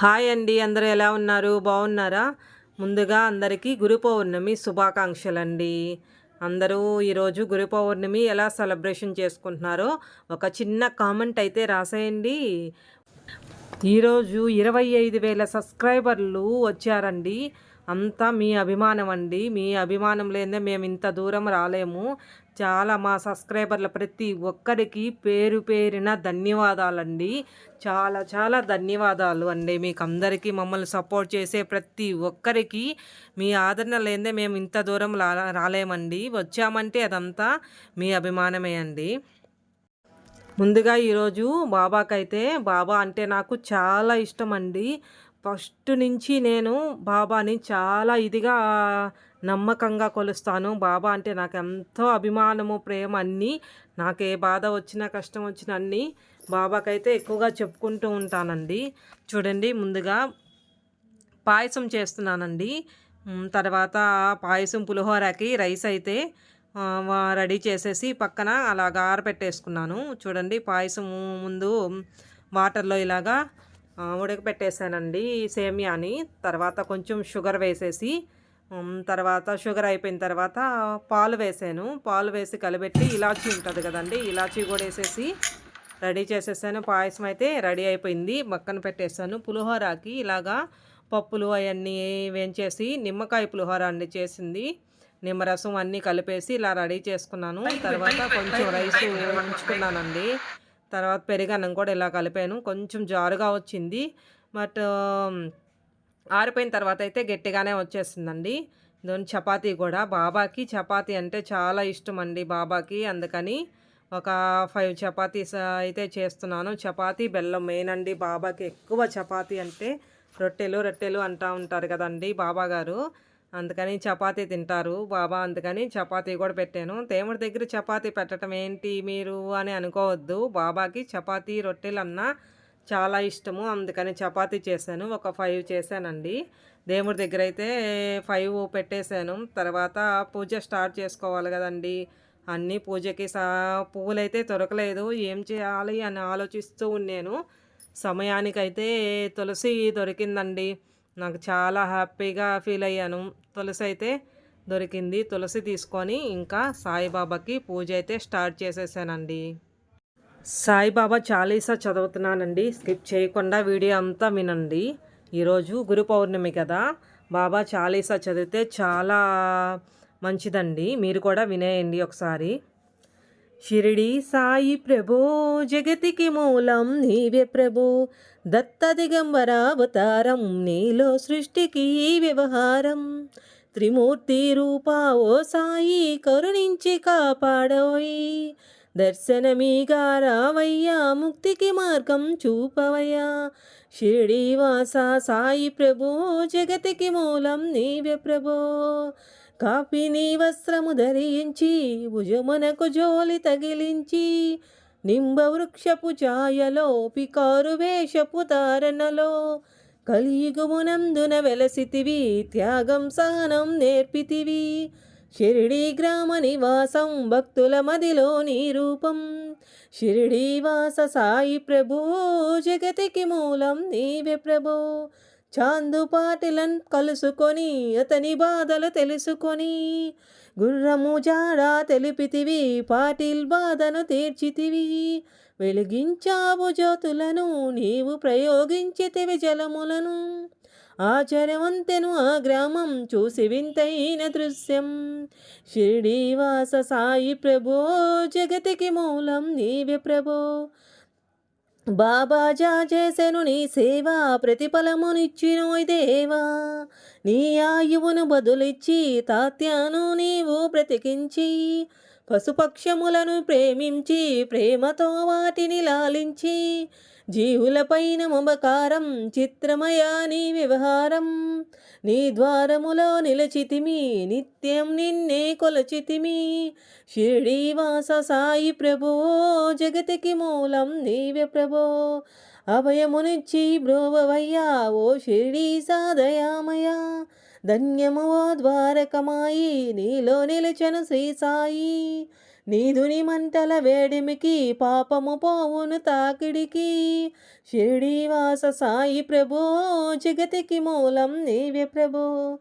Hi అండి అందరూ ఎలా ఉన్నారు? బాగున్నారా? ముందుగా అందరికీ గురు పౌర్ణమి శుభాకాంక్షలండి. అందరూ ఈరోజు గురు పౌర్ణమి ఎలా సెలబ్రేషన్ చేసుకుంటున్నారో ఒక చిన్న కామెంట్ అయితే రాసేయండి. ఈరోజు ఇరవై ఐదు వేల సబ్స్క్రైబర్లు వచ్చారండి. అంతా మీ అభిమానం అండి మీ అభిమానం లేదే మేము ఇంత దూరం రాలేము. చాలా మా సబ్స్క్రైబర్ల ప్రతి ఒక్కరికి పేరు పేరిన ధన్యవాదాలండి. చాలా చాలా ధన్యవాదాలు అండి. మీకు అందరికీ మమ్మల్ని సపోర్ట్ చేసే ప్రతి ఒక్కరికి మీ ఆదరణ లేదే మేము ఇంత దూరం రాలేమండి. వచ్చామంటే అదంతా మీ అభిమానమే అండి. ముందుగా ఈరోజు బాబాకైతే బాబా అంటే నాకు చాలా ఇష్టం అండి ఫస్ట్ నుంచి నేను బాబాని చాలా ఇదిగా నమ్మకంగా కొలుస్తాను. బాబా అంటే నాకు ఎంతో అభిమానము ప్రేమ అన్నీ. నాకు ఏ బాధ వచ్చినా కష్టం వచ్చినా అన్నీ బాబాకైతే ఎక్కువగా చెప్పుకుంటూ ఉంటానండి. చూడండి ముందుగా పాయసం చేస్తున్నానండి. తర్వాత పాయసం పులిహోరకి రైస్ అయితే రెడీ చేసేసి పక్కన అలాగ ఆరబెట్టేసుకున్నాను చూడండి పాయసం ముందు వాటర్లో ఇలాగా ఉడకపెట్టేసానండి సేమియాని. తర్వాత కొంచెం షుగర్ వేసేసి తర్వాత షుగర్ అయిపోయిన తర్వాత పాలు వేసాను. పాలు వేసి కలిపెట్టి ఇలాచీ ఉంటుంది కదండి ఇలాచీ కూడా వేసేసి రెడీ చేసేసాను. పాయసం అయితే రెడీ అయిపోయింది. పక్కన పెట్టేసాను. పులిహోరకి ఇలాగా పప్పులు అవన్నీ వేయించేసి నిమ్మకాయ పులిహోర అండి చేసింది. నిమ్మరసం అన్నీ కలిపేసి ఇలా రెడీ చేసుకున్నాను. తర్వాత కొంచెం రైస్ ఉంచుకున్నానండి తర్వాత పెరుగన్నం కూడా ఇలా కలిపాను. కొంచెం జారుగా వచ్చింది. బట్ ఆరిపోయిన తర్వాత అయితే గట్టిగానే వచ్చేస్తుందండి. దాని చపాతీ కూడా. బాబాకి చపాతీ అంటే చాలా ఇష్టం అండి బాబాకి. అందుకని ఒక ఫైవ్ చపాతీస్ అయితే చేస్తున్నాను. చపాతీ బెల్లం మెయిన్ అండి. బాబాకి ఎక్కువ చపాతీ అంటే రొట్టెలు రొట్టెలు అంటూ ఉంటారు కదండి బాబా గారు అందుకని చపాతీ తింటారు బాబా. అందుకని చపాతీ కూడా పెట్టాను. దేవుడి దగ్గర చపాతీ పెట్టడం ఏంటి మీరు అని అనుకోవద్దు. బాబాకి చపాతీ రొట్టెలు అన్నా చాలా ఇష్టము. అందుకని చపాతీ చేశాను. ఒక ఫైవ్ చేశానండి. దేవుడి దగ్గర అయితే ఫైవ్ పెట్టేశాను. తర్వాత పూజ స్టార్ట్ చేసుకోవాలి కదండి. అన్నీ పూజకి సా పువ్వులైతే దొరకలేదు. ఏం చేయాలి అని ఆలోచిస్తూ ఉన్నాను. సమయానికైతే తులసి దొరికిందండి. నాకు చాలా హ్యాపీగా ఫీల్ అయ్యాను. తులసి అయితే దొరికింది. తులసి తీసుకొని ఇంకా సాయిబాబాకి పూజ అయితే స్టార్ట్ చేసేసానండి. సాయిబాబా చాలీసా చదువుతున్నానండి. స్కిప్ చేయకుండా వీడియో అంతా వినండి. ఈరోజు గురు పౌర్ణమి కదా. బాబా చాలీసా చదివితే చాలా మంచిదండి. మీరు కూడా వినేయండి ఒకసారి. షిరిడి సాయి ప్రభో జగతికి మూలం నీవే ప్రభు. దత్త దిగంబర అవతారం నీలో సృష్టికి వ్యవహారం. త్రిమూర్తి రూపా ఓ సాయి కరుణించి కాపాడోయి. దర్శనమీగా రావయ్యా ముక్తికి మార్గం చూపవయ్యా. షిరిడీవాస సాయి ప్రభో జగతికి మూలం నీవే ప్రభో. కాపిని వస్త్రము ధరించి భుజమునకు జోలి తగిలించి నింబ వృక్షపు ఛాయలో పికారు వేషపు తారణలో కలియుగమునందున వెలసితివి త్యాగం సహనం నేర్పితివి. షిరిడీ గ్రామ నివాసం భక్తుల మదిలో నీ రూపం. షిరిడీవాస సాయి ప్రభో జగతికి మూలం నీవే ప్రభో. చాందు పాటిలన్ కలుసుకొని అతని బాధలు తెలుసుకొని. గుర్రము జాడా తెలిపితివి పాటిల్ బాధను తీర్చితివి. వెలిగించావు జ్యోతులను నీవు ప్రయోగించితివి జలములను. ఆచరవంతెను ఆ గ్రామం చూసి వింతైన దృశ్యం. షిరిడీవాస సాయి ప్రభో జగతికి మూలం నీవే ప్రభో. బాబాజా చేసెను నీ సేవ ప్రతిఫలమునిచ్చినోయ్ దేవా. నీ ఆయువును బదులిచ్చి తాత్యాను నీవు బ్రతికించి పశుపక్షములను ప్రేమించి ప్రేమతో వాటిని లాలించి జీవులపైన మమకారం చిత్రమయా నీ వ్యవహారం. నీ ద్వారములో నిలచితిమి నిత్యం నిన్నే కొలచితిమి. షిరిడీవాస సాయి ప్రభో జగతికి మూలం నీవే ప్రభో. అభయమునిచ్చి బ్రోవయ్యా ఓ షిరిడీ సాదయామయా. ధన్యము ఓ ద్వారకమాయి నీలో నిలచను శ్రీ సాయి. నీదుని మంటల వేడిమికి పాపము పోవును తాకిడికి. షిరిడీవాస సాయి ప్రభో జగతికి మూలం నీవే ప్రభో.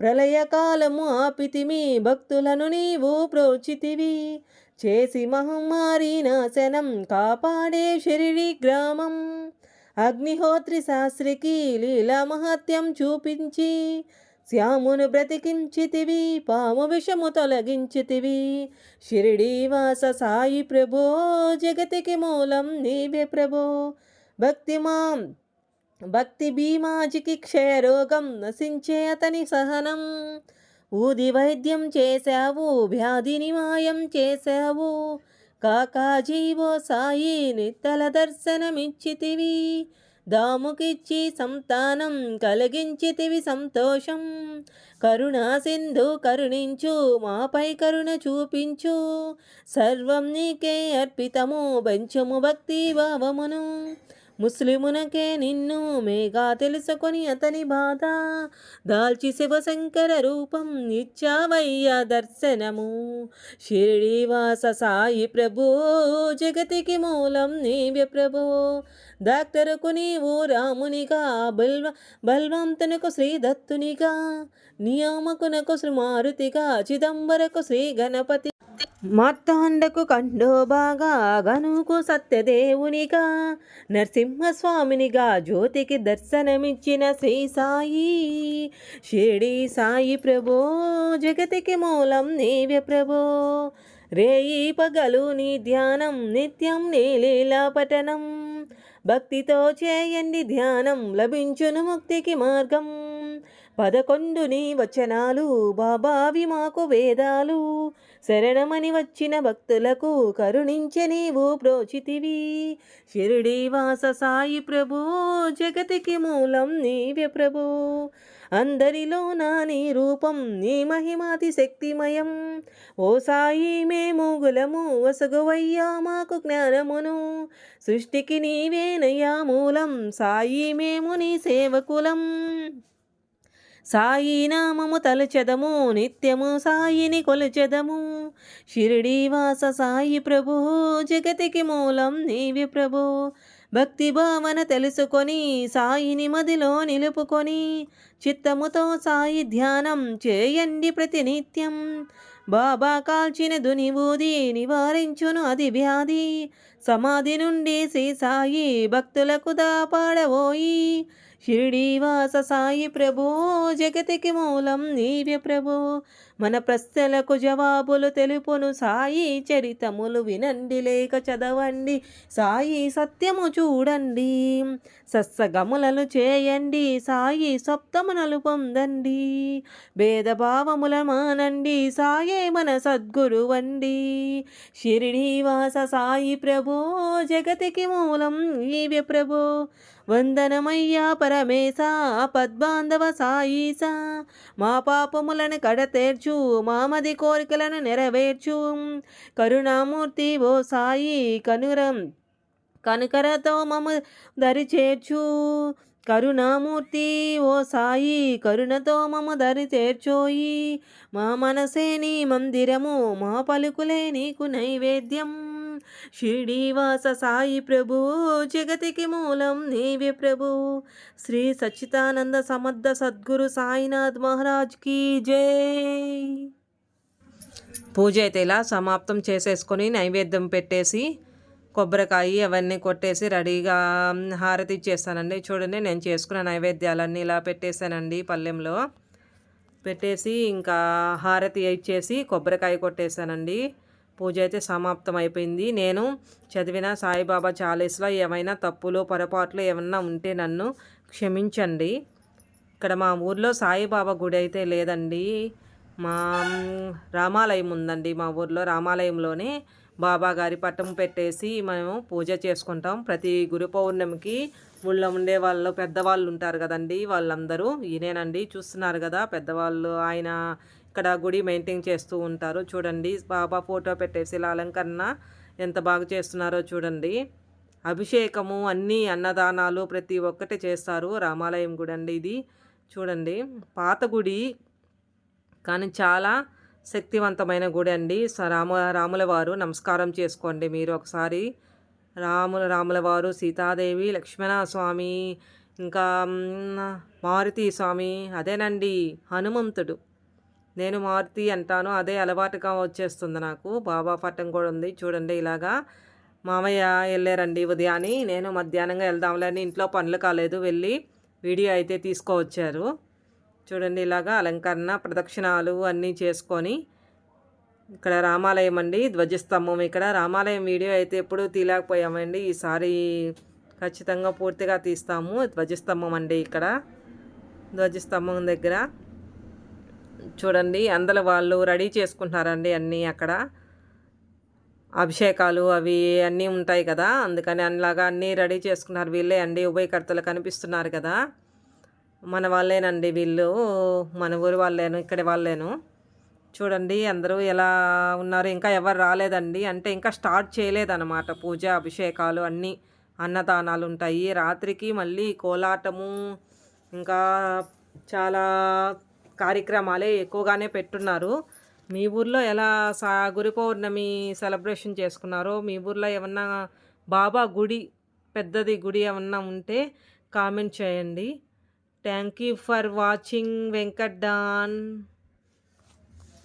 ప్రళయకాలము ఆపితిమి భక్తులను నీవు ప్రోచితివి. చేసి మహమ్మారి నాశనం కాపాడే షిరిడి గ్రామం. అగ్నిహోత్రి శాస్త్రికి లీలా మహత్యం చూపించి శ్యామును బ్రతికించితివి పాము విషము తొలగించితివి. షిరిడీవాస సాయి ప్రభో జగతికి మూలం నీవే ప్రభో. భక్తి మాం భక్తి భీమాజికి క్షయరోగం నశించే అతని సహనం. ఊది వైద్యం చేశావు వ్యాధిని మాయం చేశావు. కాకాజీవో సాయి నిత్తల దర్శనమిచ్చితివి. దాముకిచ్చి సంతానం కలిగించితివి సంతోషం. కరుణా సింధు కరుణించు మాపై కరుణ చూపించు. సర్వం నీకే అర్పితము పెంచుము భక్తి భావమును. ముస్లిమునకే నిన్ను మేఘా తెలుసుకొని అతని బాధ. దాల్చి శివశంకర రూపం ఇచ్చావయ్యా దర్శనము. షిరిడీవాస సాయి ప్రభు జగతికి మూలం నీవే ప్రభు. డాక్టరుకు నీవు రామునిగా బల్వ బల్వంతునకు శ్రీదత్తునిగా నియామకునకు శ్రీ మారుతిగా చిదంబరకు శ్రీ గణపతి మార్తాండకు కండోబాగా గనుకు సత్యదేవునిగా నరసింహస్వామినిగా జ్యోతికి దర్శనమిచ్చిన శ్రీ సాయి. షిరిడి సాయి ప్రభో జగతికి మూలం నీవే ప్రభో. రేయి పగలు నీ ధ్యానం నిత్యం నీ లీలా పఠనం. భక్తితో చేయండి ధ్యానం లభించును ముక్తికి మార్గం. పదకొండు నీ వచనాలు బాబావి మాకు వేదాలు. శరణమని వచ్చిన భక్తులకు కరుణించే నీవు ప్రోచితివి. షిరిడి వాస సాయి ప్రభు జగతికి మూలం నీవే ప్రభు. అందరిలో నా నీ రూపం నీ మహిమాతి శక్తిమయం ఓ సాయి మేము గులము వసగువయ్యా మాకు జ్ఞానమును. సృష్టికి నీవేనయ్యా మూలం సాయి మేము నీ సేవకులం. సాయి నామము తలచెదము నిత్యము సాయిని కొలచెదము. షిరిడీవాస సాయి ప్రభు జగతికి మూలం నీవి ప్రభు. భక్తి భావన తెలుసుకొని సాయిని మదిలో నిలుపుకొని చిత్తముతో సాయి ధ్యానం చేయండి ప్రతినిత్యం. బాబా కాల్చిన దునివూది నివారించును అది వ్యాధి. సమాధి నుండి శ్రీ సాయి భక్తులకు దాపాడవోయి షిరిడీవాస సాయి ప్రభో జగతికి మూలం నీవే ప్రభో. మన ప్రశ్నలకు జవాబులు తెలుపును సాయి చరితములు వినండి లేక చదవండి సాయి సత్యము చూడండి. సస్సగములను చేయండి సాయి సప్తమునలు పొందండి. భేదభావముల మానండి సాయే మన సద్గురువండి షిరిడీవాస సాయి ప్రభో జగతికి మూలం నీవే ప్రభో. వందనమయ్యా పరమేశ పద్మాంధవ సాయిస. మా పాపములను కడతేర్చు మామది కోరికలను నెరవేర్చు. కరుణామూర్తి ఓ సాయి కనురం కనుకరతో మము దరిచేర్చు. కరుణామూర్తి ఓ సాయి కరుణతో మము దరి చేర్చోయి మా మనసే నీ మందిరము మా పలుకులే నీకు నైవేద్యం. షిరిడీవాస సాయి ప్రభు జగతికి మూలం నీవే ప్రభు. శ్రీ సచ్చితానంద సమర్థ సద్గురు సాయినాథ్ మహారాజ్ కీ జై. పూజ అయితే ఇలా సమాప్తం చేసేసుకొని నైవేద్యం పెట్టేసి కొబ్బరికాయ అవన్నీ కొట్టేసి రెడీగా హారతి ఇచ్చేస్తానండి. చూడండి నేను చేసుకున్న నైవేద్యాలన్నీ ఇలా పెట్టేశానండి పల్లెంలో. పెట్టేసి ఇంకా హారతి ఇచ్చేసి కొబ్బరికాయ కొట్టేశానండి. పూజ అయితే సమాప్తం అయిపోయింది. నేను చదివిన సాయిబాబా చాలీస్లో ఏమైనా తప్పులు పొరపాట్లు ఏమన్నా ఉంటే నన్ను క్షమించండి. ఇక్కడ మా ఊర్లో సాయిబాబా గుడి అయితే లేదండి. మా రామాలయం ఉందండి మా ఊర్లో. రామాలయంలోనే బాబా గారి పట్టం పెట్టేసి మేము పూజ చేసుకుంటాం. ప్రతి గురు పౌర్ణమికి ఊళ్ళో ఉండే వాళ్ళు పెద్దవాళ్ళు ఉంటారు కదండి వాళ్ళందరూ. ఈయనేనండి చూస్తున్నారు కదా పెద్దవాళ్ళు. ఆయన ఇక్కడ గుడి మెయింటైన్ చేస్తూ ఉంటారు. చూడండి బాబా ఫోటో పెట్టేసి ఇలా అలంకరణ ఎంత బాగా చేస్తున్నారో చూడండి. అభిషేకము అన్నీ అన్నదానాలు ప్రతి ఒక్కటి చేస్తారు. రామాలయం గుడి అండి ఇది. చూడండి పాత గుడి కానీ చాలా శక్తివంతమైన గుడి అండి. స- రామ రాముల వారు నమస్కారం చేసుకోండి మీరు ఒకసారి. రాముల రాముల వారు సీతాదేవి లక్ష్మణ స్వామి ఇంకా మారుతి స్వామి అదేనండి హనుమంతుడు. నేను మారుతి అంటాను అదే అలవాటుగా వచ్చేస్తుంది నాకు. బాబా పట్టం కూడా ఉంది. చూడండి ఇలాగా. మామయ్య వెళ్ళారండి ఉదయాన్ని. నేను మధ్యాహ్నంగా వెళ్దాంలేని ఇంట్లో పనులు కాలేదు. వెళ్ళి వీడియో అయితే తీసుకువచ్చారు. చూడండి ఇలాగా అలంకరణ ప్రదక్షిణాలు అన్నీ చేసుకొని ఇక్కడ రామాలయం అండి. ధ్వజస్తంభం ఇక్కడ. రామాలయం వీడియో అయితే ఎప్పుడూ తీయలేకపోయామండి. ఈసారి ఖచ్చితంగా పూర్తిగా తీస్తాము. ధ్వజస్తంభం అండి ఇక్కడ. ధ్వజస్తంభం దగ్గర. చూడండి అందరు వాళ్ళు రెడీ చేసుకుంటున్నారండి అన్నీ అక్కడ. అభిషేకాలు అవి అన్నీ ఉంటాయి కదా అందుకని అలాగా అన్నీ రెడీ చేసుకున్నారు వీళ్ళే అండి ఉభయకర్తలు కనిపిస్తున్నారు కదా. మన వాళ్ళేనండి వీళ్ళు మన ఊరు వాళ్ళేను ఇక్కడ వాళ్ళేను. చూడండి అందరూ ఎలా ఉన్నారు ఇంకా ఎవరు రాలేదండి అంటే ఇంకా స్టార్ట్ చేయలేదన్నమాట పూజ అభిషేకాలు అన్నీ అన్నదానాలు ఉంటాయి. రాత్రికి మళ్ళీ కోలాటము ఇంకా చాలా కార్యక్రమాలే ఎక్కువగానే పెట్టున్నారు. మీ ఊర్లో ఎలా సా గురి పౌర్ణమి సెలబ్రేషన్ చేసుకున్నారో మీ ఊర్లో ఏమన్నా బాబా గుడి పెద్దది గుడి ఏమన్నా ఉంటే కామెంట్ చేయండి. Thank you for watching Venkat Don.